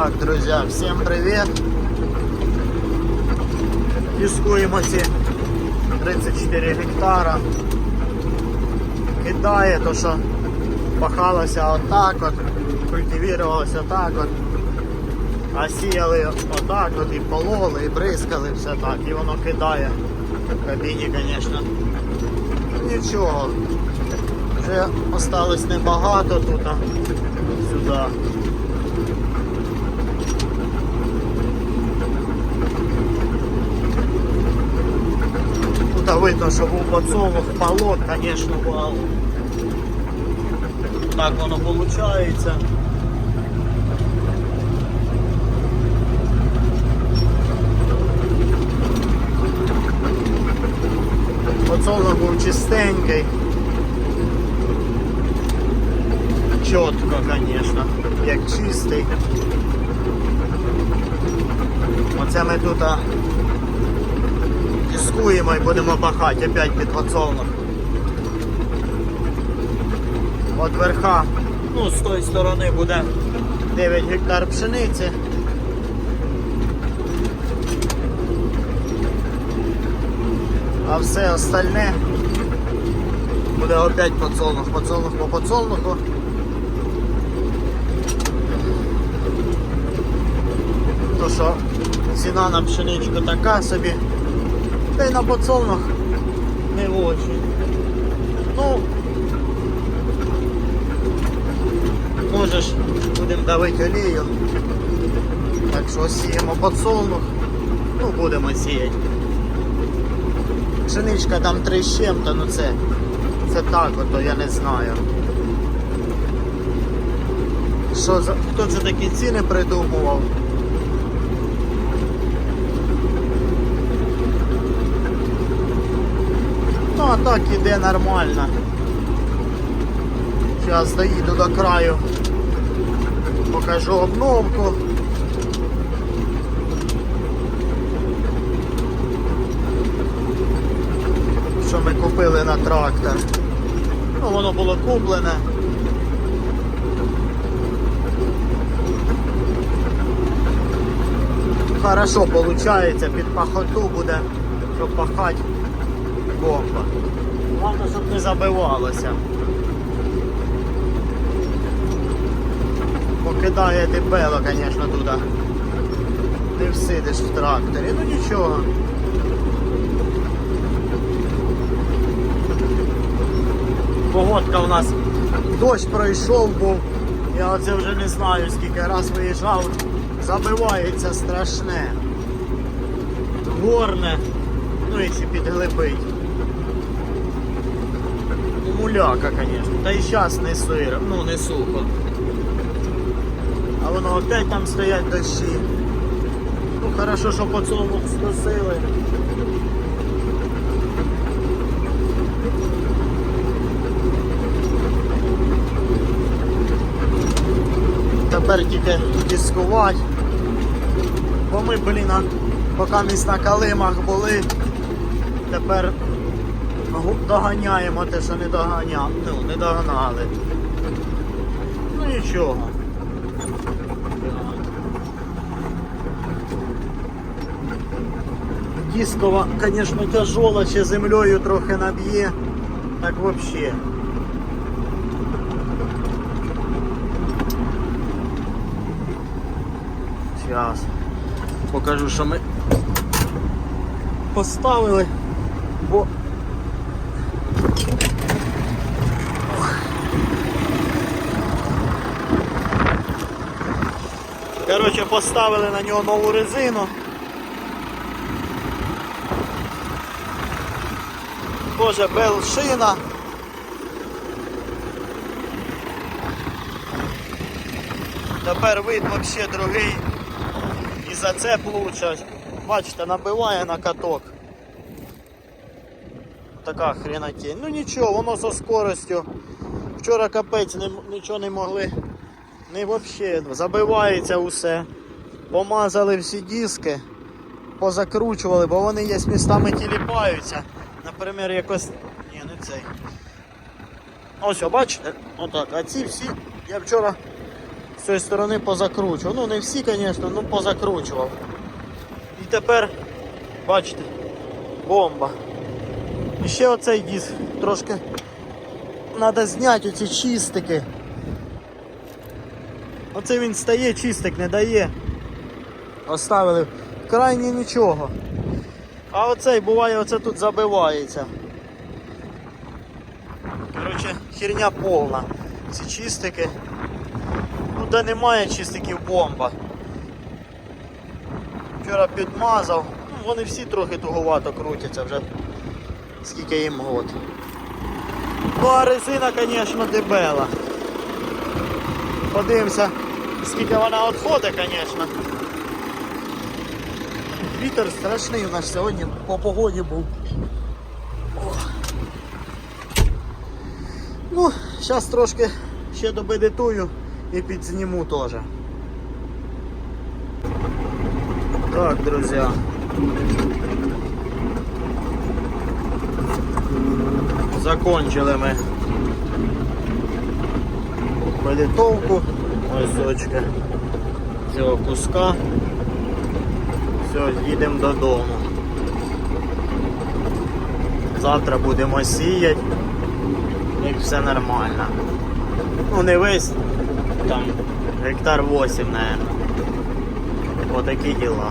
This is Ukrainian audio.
Так, друзі, всім привіт. Дискуємо ці 34 гектара. Кидає то, що пахалося отак от, культивувалося отак от. А сіяли отак от і пололи, і бризкали все так, і воно кидає. В кабіні, звісно. Нічого. Вже осталось небагато тут. Сюди. Тут видно, що був поцовок, полот, звісно, вау. Так воно виходить. Поцовок був чистенький. Чітко, звісно, як чистий. Оце ми тут а, дискуємо і будемо пахати опять під поцовок. От верха, ну з тої сторони буде 9 гектар пшениці. А все остальне буде опять подсолнух, подсолнух по подсолнуху. То що ціна на пшеничку така собі, й на подсолнух не очень. Ну, можеш, будемо давити олію. Так що сіємо подсолнух, ну будемо сіяти. Пшеничка там три з чим-то, ну це, це так, ото я не знаю. Що за, хто це такі ціни придумував? А так іде нормально. Зараз доїду до краю, покажу обновку. що ми купили на трактор. Ну, воно було куплене. Хорошо виходить, під пахоту буде, щоб пахати бомба. Головне, щоб не забивалося. Покидає дебело, звісно, туди. Не всидиш в тракторі, ну нічого. Погодка у нас дощ пройшов був. Я оце вже не знаю скільки раз виїжджав. Забивається страшне. Горне, ну якщо підглибить. Муляка, звісно. Та і зараз не сиро, ну не сухо. А воно опять там стоять дощі. Ну хорошо, що поцовок скосили. Тепер тільки дискувати. Бо ми, блін, поки місь на калимах були, тепер доганяємо те, що не доганяли. Ну, не догнали. Ну нічого. Дискова, звісно, тяжола, ще землею трохи наб'є. Так взагалі. Зараз покажу, що ми поставили, бо Коротше, поставили на нього нову резину. Тоже бел шина. Тепер вид взагалі другий. І зацеп лучше. Бачите, набиває на каток. Така хренотень. Ну нічого, воно со скоростю. Вчора капець не, нічого не могли. Не взагалі. Забивається усе. Помазали всі диски, позакручували, бо вони є містами тіліпаються. Наприклад, якось. Ні, не цей. Ось, бачите? Отак. А ці всі. Я вчора з цієї сторони позакручував. Ну не всі, звісно, ну позакручував. І тепер, бачите, бомба. І ще оцей диск трошки треба зняти оці чистики. Оце він стає, чистик не дає. Оставили крайні нічого. А оцей буває, оце тут забивається. Коротше, херня повна. Ці чистики. Ну де немає чистиків бомба. Вчора підмазав. Ну, вони всі трохи туговато крутяться вже. Скільки їм год. Ну а резина, звісно, дебела. Подивимося, скільки вона відходить, звісно. Вітер страшний у нас сьогодні по погоді був. О. Ну, зараз трошки ще добедитую і підзніму теж. Так, друзі. Закончили ми політовку. Ось очки цього куска. Все, їдемо додому. Завтра будемо сіяти. І все нормально. Ну не весь, там гектар 8, наверное. Отакі діла.